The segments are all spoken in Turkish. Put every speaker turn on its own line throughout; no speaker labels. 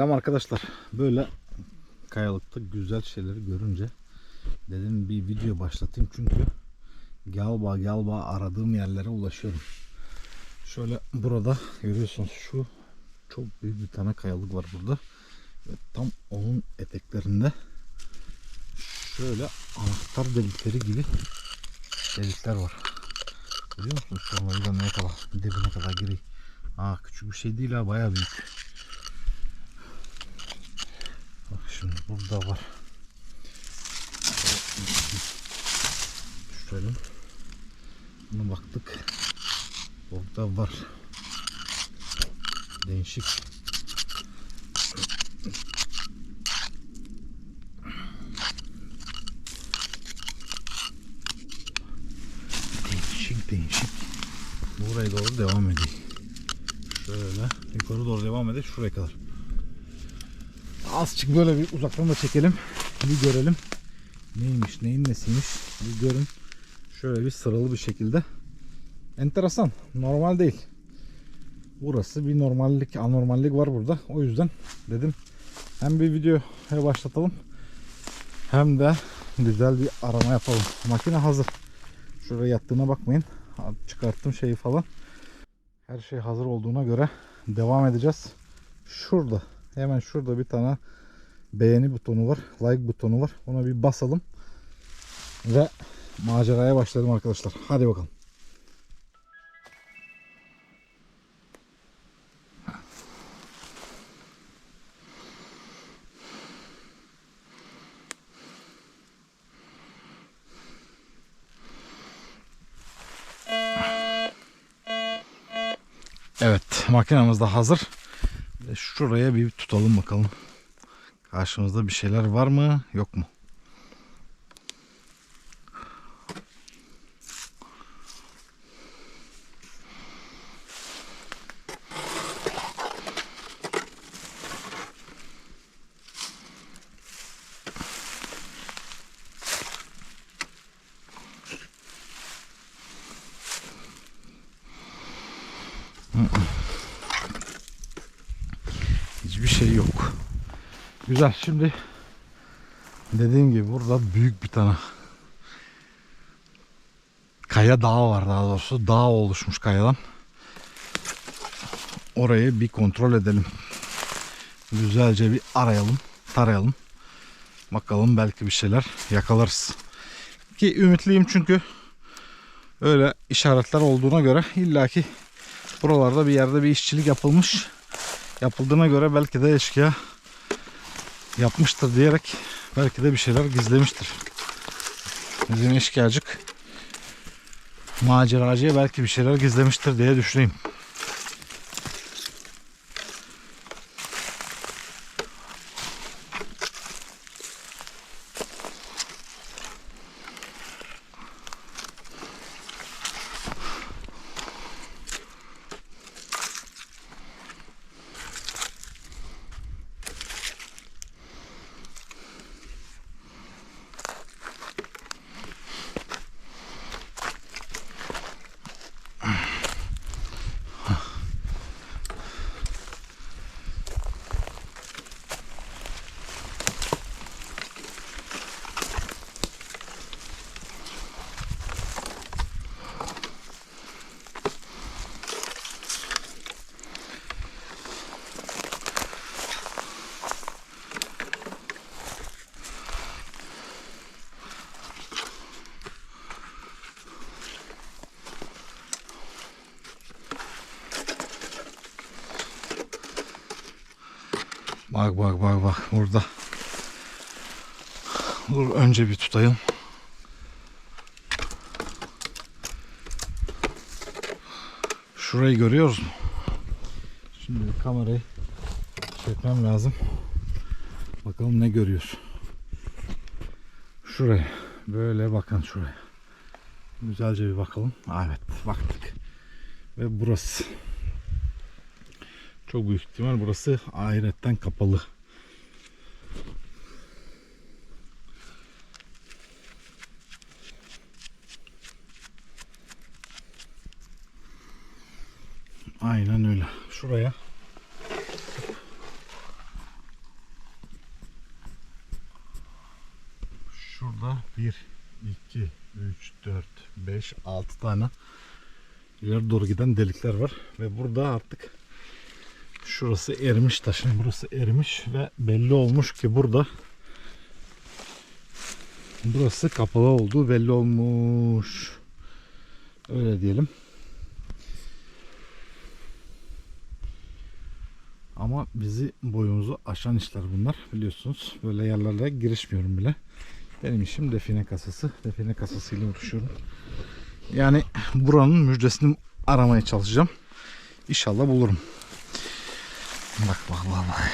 Selam arkadaşlar. Böyle kayalıkta güzel şeyleri görünce dedim bir video başlatayım çünkü galba galba aradığım yerlere ulaşıyorum. Şöyle burada görüyorsunuz şu çok büyük bir tane kayalık var burada. Ve tam onun eteklerinde şöyle anahtar delikleri gibi delikler var. Görüyor musunuz? Şu an da ne kadar dibine kadar gireyim. Aa küçük bir şey değil ha bayağı büyük. Bak şimdi burada var. Şöyle. Buna baktık. Burada var. Değişik. Değişik değişik. Buraya doğru devam edeyim. Şöyle yukarı doğru devam edeyim şuraya kadar. Azıcık böyle bir uzaktan da çekelim. Bir görelim. Neymiş, neyin nesiymiş bir görün. Şöyle bir sıralı bir şekilde. Enteresan. Normal değil. Burası bir normallik, anormallik var burada. O yüzden dedim hem bir videoya başlatalım hem de güzel bir arama yapalım. Makine hazır. Şuraya yattığına bakmayın. Çıkarttım şeyi falan. Her şey hazır olduğuna göre devam edeceğiz. Şurada hemen şurada bir tane beğeni butonu var. Like butonu var. Ona bir basalım. Ve maceraya başlayalım arkadaşlar. Hadi bakalım. Evet makinamız da hazır. Şuraya bir tutalım bakalım. Karşımızda bir şeyler var mı yok mu? Hiçbir şey yok. Güzel. Şimdi dediğim gibi burada büyük bir tane kaya dağı var daha doğrusu. Dağ oluşmuş kayadan. Orayı bir kontrol edelim. Güzelce bir arayalım, tarayalım. Bakalım belki bir şeyler yakalarız. Ki ümitliyim çünkü öyle işaretler olduğuna göre illaki buralarda bir yerde bir işçilik yapılmış yapıldığına göre belki de eşkıya yapmıştır diyerek belki de bir şeyler gizlemiştir. Bizim eşkıyacık maceracıya belki bir şeyler gizlemiştir diye düşüneyim. Bak bak bak bak burada. Dur önce bir tutayım. Şurayı görüyoruz mu? Şimdi kamerayı çekmem lazım. Bakalım ne görüyor. Şuraya. Böyle bakın şuraya. Güzelce bir bakalım. Evet baktık. Ve burası. Çok büyük ihtimal burası ahiretten kapalı. Aynen öyle. Şuraya Şurada 1, 2, 3, 4, 5, 6 tane ileri doğru giden delikler var. Ve burada artık şurası erimiş taşın. Burası erimiş ve belli olmuş ki burada burası kapalı olduğu belli olmuş. Öyle diyelim. Ama bizi boyumuzu aşan işler bunlar biliyorsunuz. Böyle yerlere girişmiyorum bile. Benim işim define kasası. Define kasasıyla uğraşıyorum. Yani buranın müjdesini aramaya çalışacağım. İnşallah bulurum. Bak bak bak.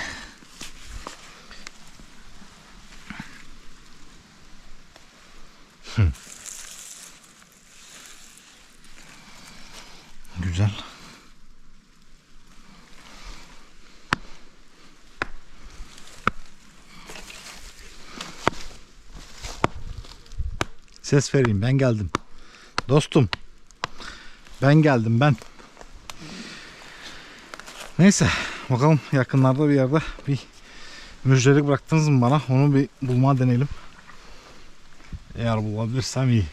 Güzel. Ses vereyim ben geldim. Dostum. Ben geldim ben. Neyse bakalım yakınlarda bir yerde bir müjdelik bıraktınız mı bana onu bir bulma deneyelim. Eğer bulabilirsem iyi.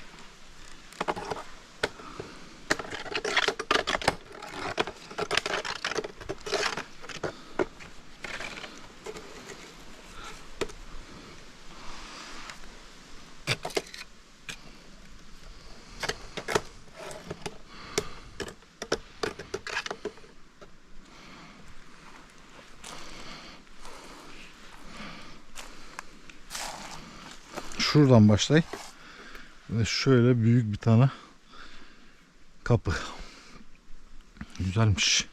Şuradan başlayayım. Ve şöyle büyük bir tane kapı. Güzelmiş.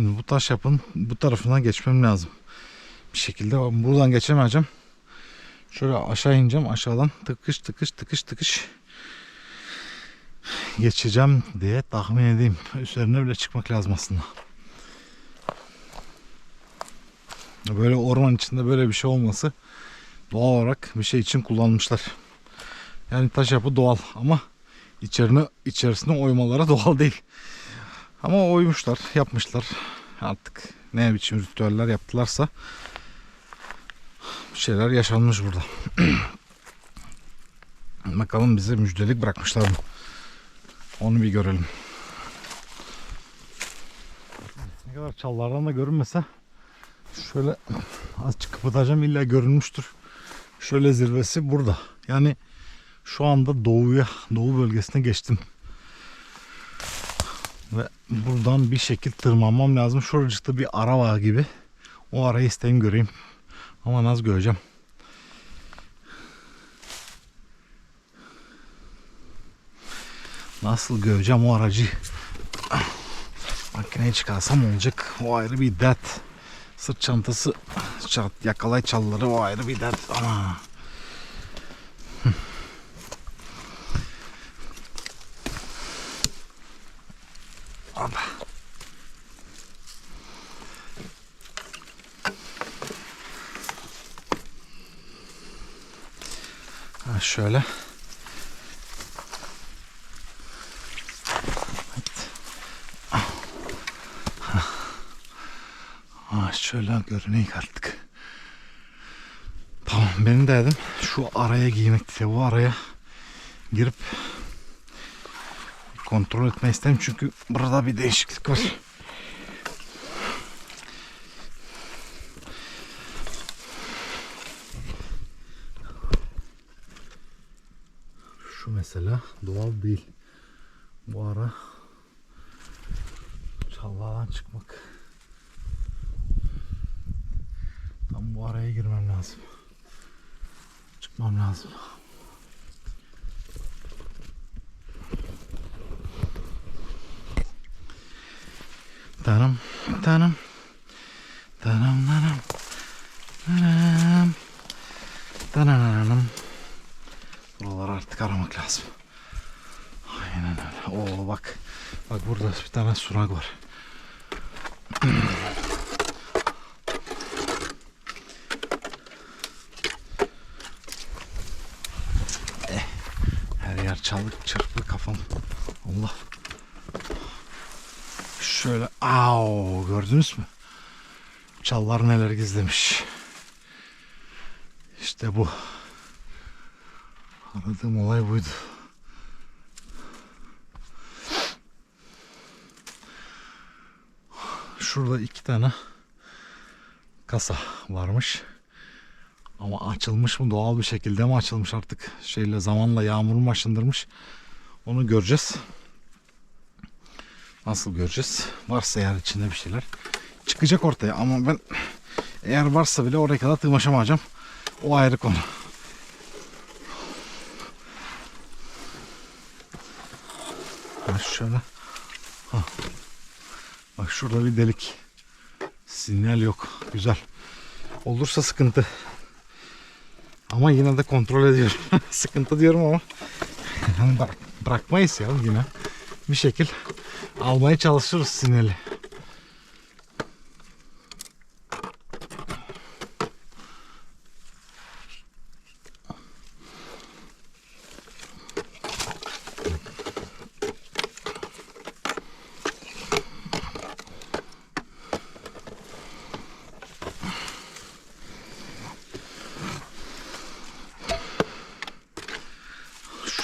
Şimdi bu taş yapın bu tarafına geçmem lazım. Bir şekilde buradan geçemeyeceğim. Şöyle aşağı ineceğim. Aşağıdan tıkış tıkış tıkış tıkış geçeceğim diye tahmin edeyim. Üzerine bile çıkmak lazım aslında. Böyle orman içinde böyle bir şey olması doğal olarak bir şey için kullanmışlar. Yani taş yapı doğal ama içerine içerisine oymaları doğal değil. Ama oymuşlar, yapmışlar. Artık ne biçim ritüeller yaptılarsa bir şeyler yaşanmış burada. Bakalım bize müjdelik bırakmışlar mı? Onu bir görelim. Ne kadar çallardan da görünmese şöyle azıcık kıpırdayacağım illa görünmüştür. Şöyle zirvesi burada. Yani şu anda doğuya, doğu bölgesine geçtim. Ve buradan bir şekil tırmanmam lazım. Şuracıkta bir ara var gibi. O arayı isteyeyim göreyim. Ama nasıl göreceğim? Nasıl göreceğim o aracı? Makineyi çıkarsam olacak. O ayrı bir dert. Sırt çantası çat, yakalay çalları o ayrı bir dert. Ama şöyle. Ha şöyle görüneyim artık. Tamam benim derdim şu araya girmekti. Bu araya girip kontrol etme isterim çünkü burada bir değişiklik var. Şu mesela doğal değil. Bu ara çalılardan çıkmak. Tam bu araya girmem lazım. Çıkmam lazım. Tanım, tanım, tanım, tanım, Dananam. Buraları artık aramak lazım. Aynen öyle. Oo bak. Bak burada bir tane sunak var. Eh, Her yer çalık çırpı kafam. Allah. Şöyle au gördünüz mü? Çallar neler gizlemiş. İşte bu. Aradığım olay buydu. Şurada iki tane kasa varmış. Ama açılmış mı doğal bir şekilde mi açılmış artık şeyle zamanla yağmur mu aşındırmış onu göreceğiz. Nasıl göreceğiz? Varsa eğer içinde bir şeyler çıkacak ortaya ama ben eğer varsa bile oraya kadar tırmaşamayacağım. O ayrı konu. Ha şöyle. Şurada bir delik. Sinyal yok. Güzel. Olursa sıkıntı. Ama yine de kontrol ediyorum. sıkıntı diyorum ama bırakmayız ya yine. Bir şekil almaya çalışırız sinyali.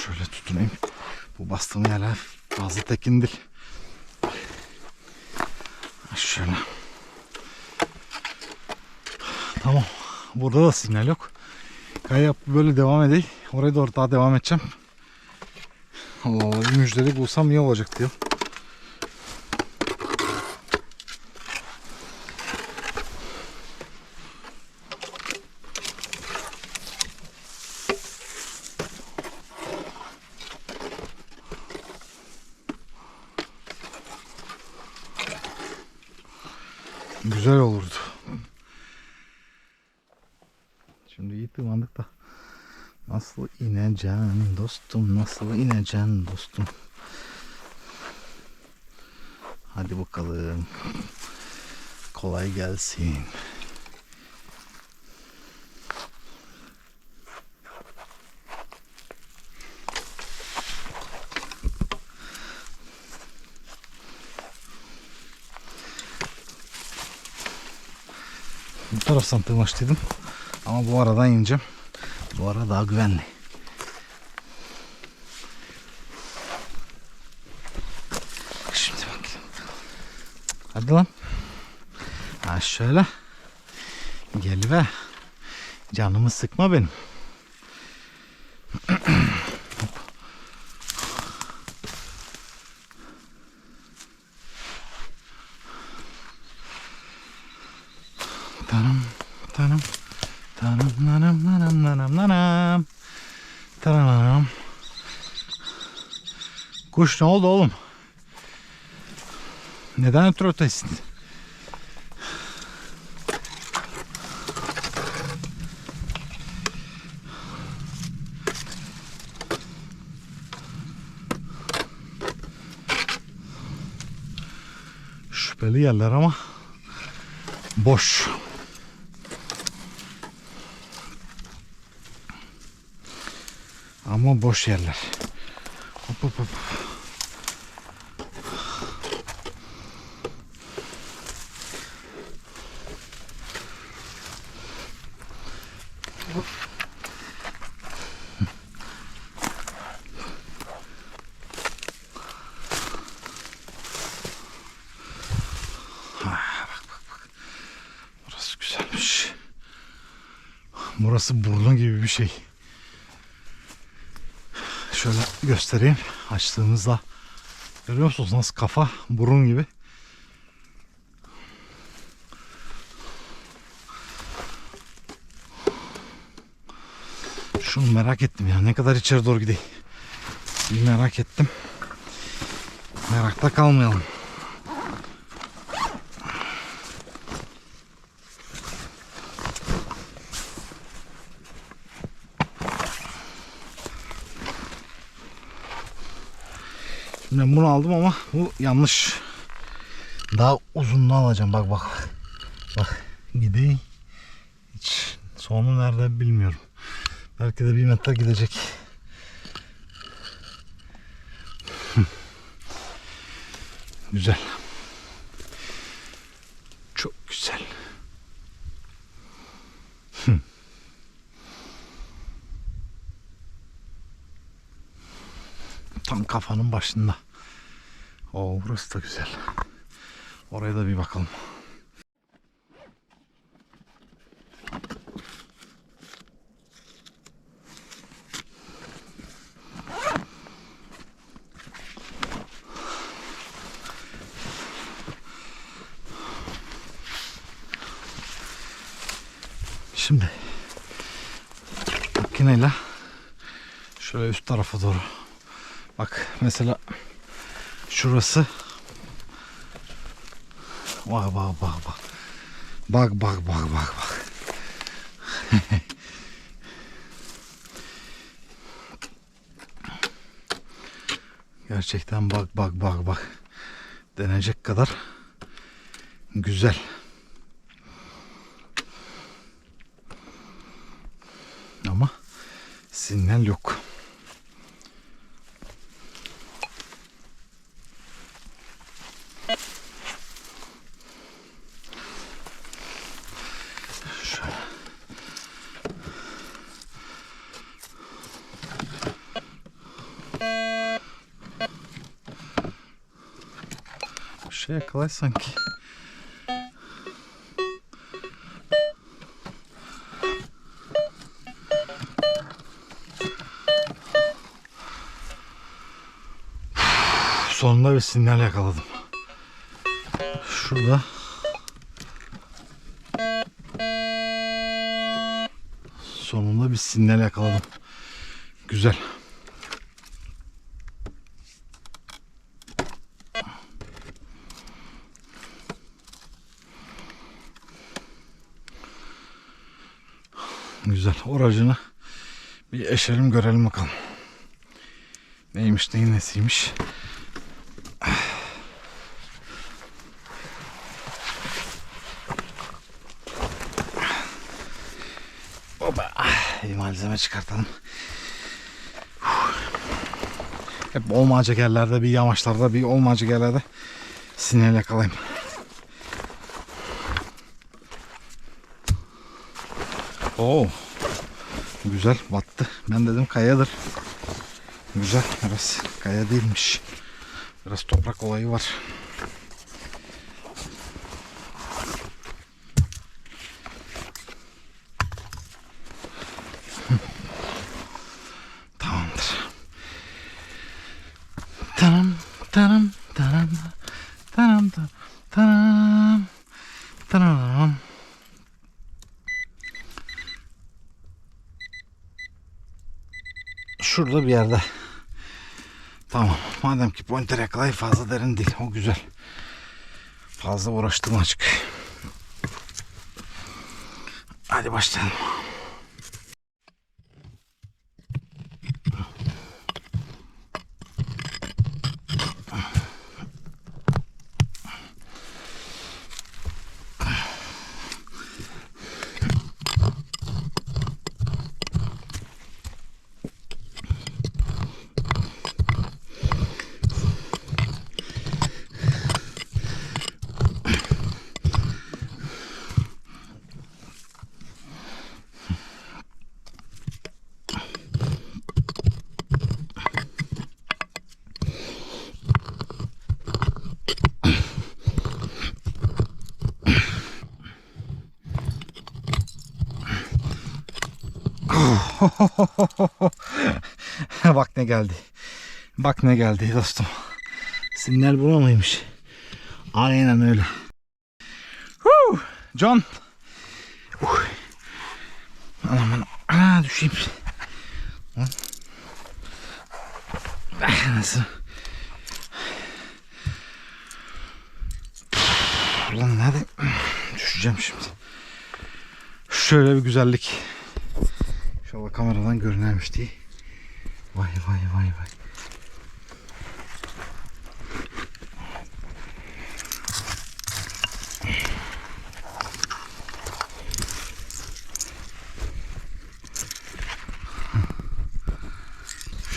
Şöyle tutunayım. Yerler fazla tekin değil. Şöyle. Tamam. Burada da sinyal yok. Kaya böyle devam edeyim. Oraya doğru daha devam edeceğim. Allah bulsam iyi olacak diyor. Güzel olurdu. Şimdi iyi tırmandık da. Nasıl ineceksin dostum? Nasıl ineceksin dostum? Hadi bakalım. Kolay gelsin. Taraftan tırmaştıydım. Ama bu aradan ineceğim. Bu ara daha güvenli. Şimdi bakayım. Hadi lan. Ha şöyle. Gel be. Canımı sıkma benim. Hop. Tanım, tanım, tanım, nanam, nanam, nanam, nanam. Tanam. Kuş ne oldu oğlum? Neden ötürü ötesin? Şüpheli yerler ama boş. Ama boş yerler. Hop hop hop. Güzelmiş. Burası burnu gibi bir şey. Şöyle göstereyim açtığımızda. Görüyor musunuz nasıl kafa burun gibi. Şunu merak ettim ya ne kadar içeri doğru gideyim. Bir merak ettim. Merakta kalmayalım. Ben bunu aldım ama bu yanlış. Daha uzunluğu alacağım. Bak bak. Bak gideyim. Hiç sonu nerede bilmiyorum. Belki de bir metre gidecek. güzel. Çok güzel. Tam kafanın başında. Oo burası da güzel. Oraya da bir bakalım. Şimdi makineyle şöyle üst tarafa doğru bak mesela Şurası. Bak bak bak bak. Bak bak bak bak bak. Gerçekten bak bak bak bak. Denecek kadar güzel. Ama sinyal yok. Yakalay sanki. Sonunda bir sinyal yakaladım. Şurada. Sonunda bir sinyal yakaladım. Güzel. Güzel. Oracını bir eşelim görelim bakalım. Neymiş neyin nesiymiş. Oba. Bir malzeme çıkartalım. Hep olmayacak yerlerde bir yamaçlarda bir olmayacak yerlerde sinyal yakalayayım. Oo. Güzel battı. Ben dedim kayadır. Güzel biraz kaya değilmiş. Biraz toprak olayı var. Şurada bir yerde. Tamam. Madem ki pointer yakalayı fazla derin değil. O güzel. Fazla uğraştım açık. Hadi başlayalım. Bak ne geldi. Bak ne geldi dostum. Sinyal buna mıymış? Aynen öyle. Huu, John. Uh. Anam anam. Ana düşeyim. Ah, Nasıl? Ulan nerede? Düşeceğim şimdi. Şöyle bir güzellik. İnşallah kameradan görünermiş diye. Vay vay vay vay.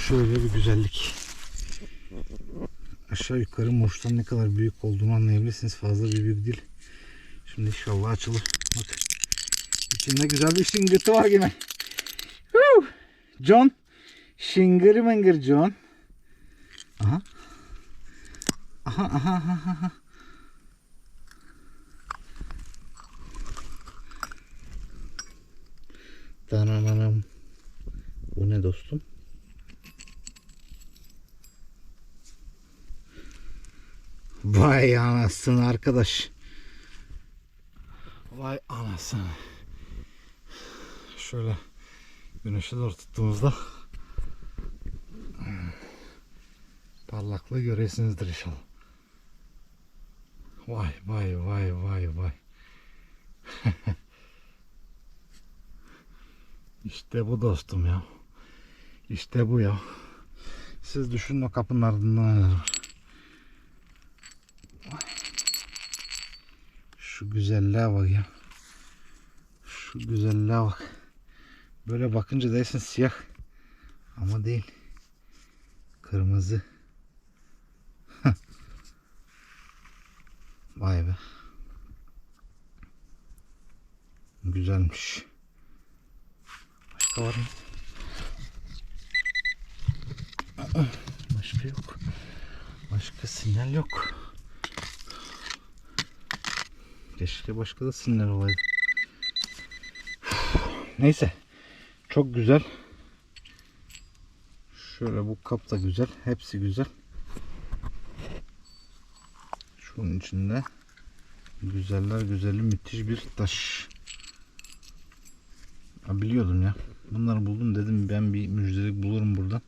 Şöyle bir güzellik. Aşağı yukarı muştan ne kadar büyük olduğunu anlayabilirsiniz. Fazla bir büyük değil. Şimdi inşallah açılır. Bak. İçinde güzel bir şingırtı var yine. John. Şıngır mıngır John. Aha. Aha aha aha aha. Dananam. Bu ne dostum? Vay anasını arkadaş. Vay anasını. Şöyle güneşe doğru tuttuğumuzda parlaklığı göresinizdir inşallah. Vay vay vay vay vay. işte bu dostum ya. İşte bu ya. Siz düşünün o kapının ardında neler var. Şu güzelliğe bak ya. Şu güzelliğe bak. Böyle bakınca dersin siyah. Ama değil. Kırmızı. Vay be. Güzelmiş. Başka var mı? Başka yok. Başka sinyal yok. Keşke başka da sinyal olaydı. Neyse. Çok güzel. Şöyle bu kap da güzel. Hepsi güzel. Şunun içinde güzeller güzeli müthiş bir taş. Ya biliyordum ya. Bunları buldum dedim ben bir müjdelik bulurum buradan.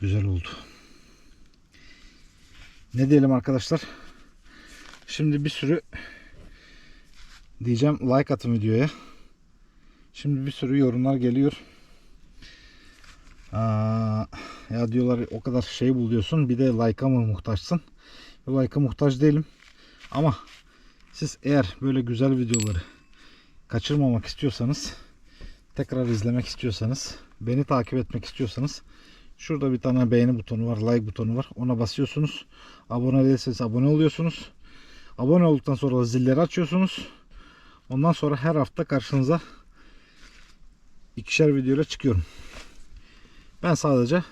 Güzel oldu. Ne diyelim arkadaşlar? Şimdi bir sürü diyeceğim like atın videoya. Şimdi bir sürü yorumlar geliyor. Aa, ya diyorlar o kadar şey buluyorsun bir de like'a mı muhtaçsın? Like'a muhtaç değilim. Ama siz eğer böyle güzel videoları kaçırmamak istiyorsanız tekrar izlemek istiyorsanız beni takip etmek istiyorsanız şurada bir tane beğeni butonu var like butonu var ona basıyorsunuz abone değilseniz abone oluyorsunuz abone olduktan sonra zilleri açıyorsunuz ondan sonra her hafta karşınıza ikişer videoyla çıkıyorum ben sadece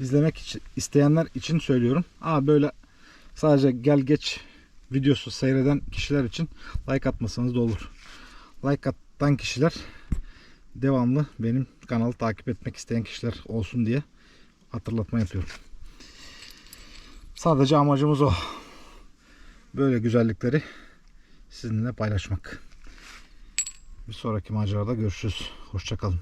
izlemek için, isteyenler için söylüyorum ama böyle sadece gel geç videosu seyreden kişiler için like atmasanız da olur like atan kişiler devamlı benim kanalı takip etmek isteyen kişiler olsun diye hatırlatma yapıyorum. Sadece amacımız o. Böyle güzellikleri sizinle paylaşmak. Bir sonraki macerada görüşürüz. Hoşçakalın.